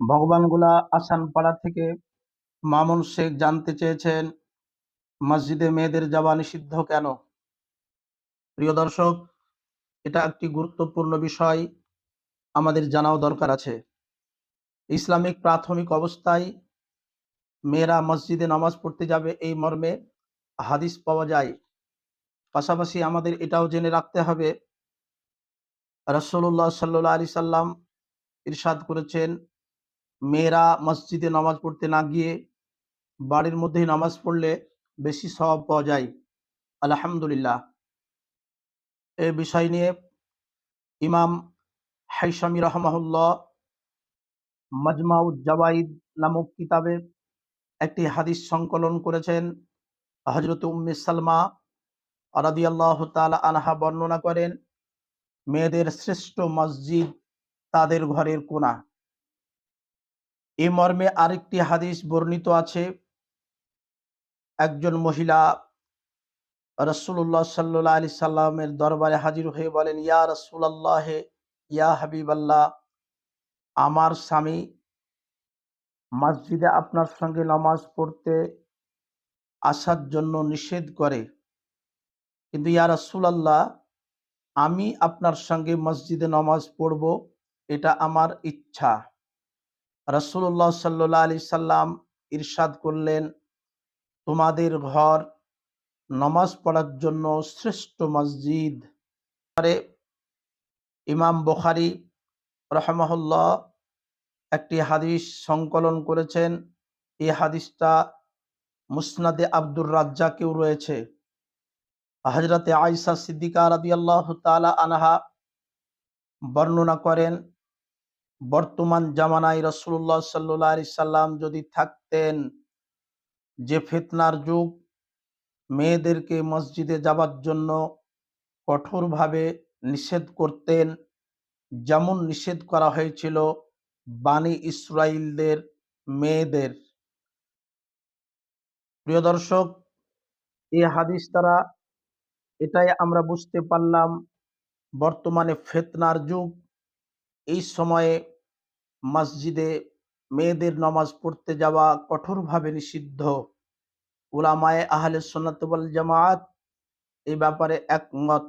ভগবানগুলা আসানপাড়া থেকে মামুন শেখ জানতে চেয়েছেন, মসজিদে মেয়েদের যাওয়া নিষিদ্ধ কেন? প্রিয় দর্শক, এটা একটি গুরুত্বপূর্ণ বিষয় আমাদের জানাও দরকার আছে। ইসলামিক প্রাথমিক অবস্থায় মেয়েরা মসজিদে নামাজ পড়তে যাবে এই মর্মে হাদিস পাওয়া যায়। পাশাপাশি আমাদের এটাও জেনে রাখতে হবে রসল্লাহ সাল্লাহ সাল্লাম ইরশাদ করেছেন মেয়েরা মসজিদে নামাজ পড়তে না গিয়ে বাড়ির মধ্যেই নামাজ পড়লে বেশি স্বভাব পাওয়া যায়। আলহামদুলিল্লাহ। এ বিষয় নিয়ে ইমাম হাইসামি রহমাহুল্লাহ মজমাউদ জাওয়াইদ নামক কিতাবে একটি হাদিস সংকলন করেছেন। হজরত উম্মে সালমা আরাদি আল্লাহ তাআলা আনহা বর্ণনা করেন, মেয়েদের শ্রেষ্ঠ মসজিদ তাদের ঘরের কোনা এ মর্মে আরেকটি হাদিস বর্ণিত আছে। একজন মহিলা রসুল্লাহ সাল্লাহ আলি সাল্লামের দরবারে হাজির হয়ে বলেন, ইয়া রসুল্লাহ ইয়া হাবিবাল্লাহ, আমার স্বামী মসজিদে আপনার সঙ্গে নামাজ পড়তে আসার জন্য নিষেধ করে। কিন্তু ইয়া রসুলাল্লাহ, আমি আপনার সঙ্গে মসজিদে নামাজ পড়ব, এটা আমার ইচ্ছা। রসুল্লাহ সাল্লাহ আলি সাল্লাম ইরশাদ করলেন, তোমাদের ঘর নমাজ পড়ার জন্য শ্রেষ্ঠ মসজিদ। ইমাম বুখারি রহমহল্লা একটি হাদিস সংকলন করেছেন। এই হাদিসটা মুসনাদে আব্দুর রাজ্জাকেও রয়েছে। হজরতে আয়সা সিদ্দিকা রাদিয়াল্লাহ তালা আনহা বর্ণনা করেন বর্তমান জামানায় রসুল্লাহ সাল্লাহ আলি সাল্লাম যদি থাকতেন, যে ফিতনার যুগ, মেয়েদেরকে মসজিদে যাবার জন্য কঠোরভাবে নিষেধ করতেন, যেমন নিষেধ করা হয়েছিল বাণী ইসরায়েলদের মেয়েদের। প্রিয় দর্শক, এই হাদিস দ্বারা এটাই আমরা বুঝতে পারলাম, বর্তমানে ফেতনার যুগ, এই সময়ে মসজিদে মেয়েদের নামাজ পড়তে যাওয়া কঠোরভাবে নিষিদ্ধ। উলামায়ে আহলে সন্ন্যত জামাত এই ব্যাপারে একমত।